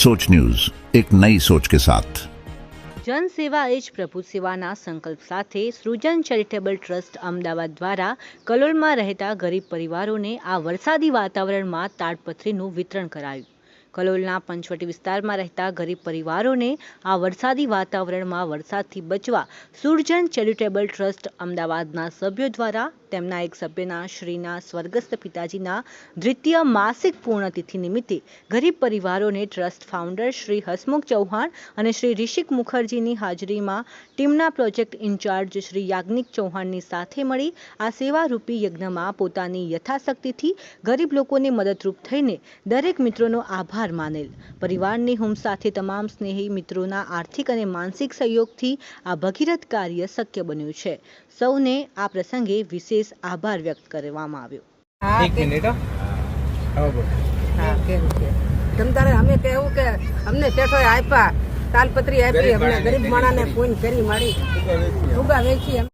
सोच न्यूज एक नई सोच के साथ જન સેવા એ જ પ્રભુ સેવાના સંકલ્પ સાથે સૃજન ચેરિટેબલ ટ્રસ્ટ અમદાવાદ દ્વારા કલોલમાં રહેતા ગરીબ પરિવારોને આ વરસાદી વાતાવરણમાં તાડપત્રીનું વિતરણ કરાયું કલોલના પંચવટી વિસ્તારમાં રહેતા ગરીબ પરિવારોને આ વરસાદી વાતાવરણમાં વરસાદથી બચવા સુરજન ચેરિટેબલ ટ્રસ્ટ અમદાવાદના સભ્યો દ્વારા તેમના એક સભ્યના, શ્રીના, સ્વર્ગસ્થ પિતાજીના દ્વિતીય માસિક પૂર્ણતિથિ નિમિત્તે ગરીબ પરિવારોને ટ્રસ્ટ ફાઉન્ડર શ્રી હસમુખ ચૌહાણ અને શ્રી ઋષિક મુખર્જીની હાજરીમાં ટીમના પ્રોજેક્ટ ઇન્ચાર્જ શ્રી યાજ્ઞિક ચૌહાણની સાથે મળી આ સેવારૂપી યજ્ઞમાં પોતાની યથાશક્તિથી ગરીબ લોકોને મદદરૂપ થઈને દરેક મિત્રોનો આભાર માનેલ. પરિવારની હુમ સાથે તમામ સ્નેહી મિત્રોના આર્થિક અને માનસિક સહયોગથી આ ભગીરથ કાર્ય શક્ય બન્યું છે. સૌને આ પ્રસંગે વિશેષ આભાર વ્યક્ત કરવામાં આવ્યો. હા એક કે- મિનિટ હો. કેમ છે તમ તારે અમે કહેવું કે અમને શેઠોએ આપ્યા તાલપત્રી આપી અમને ગરીબ માણા માણાને કરી. ફોન કરી મારી. ઉગા વેચી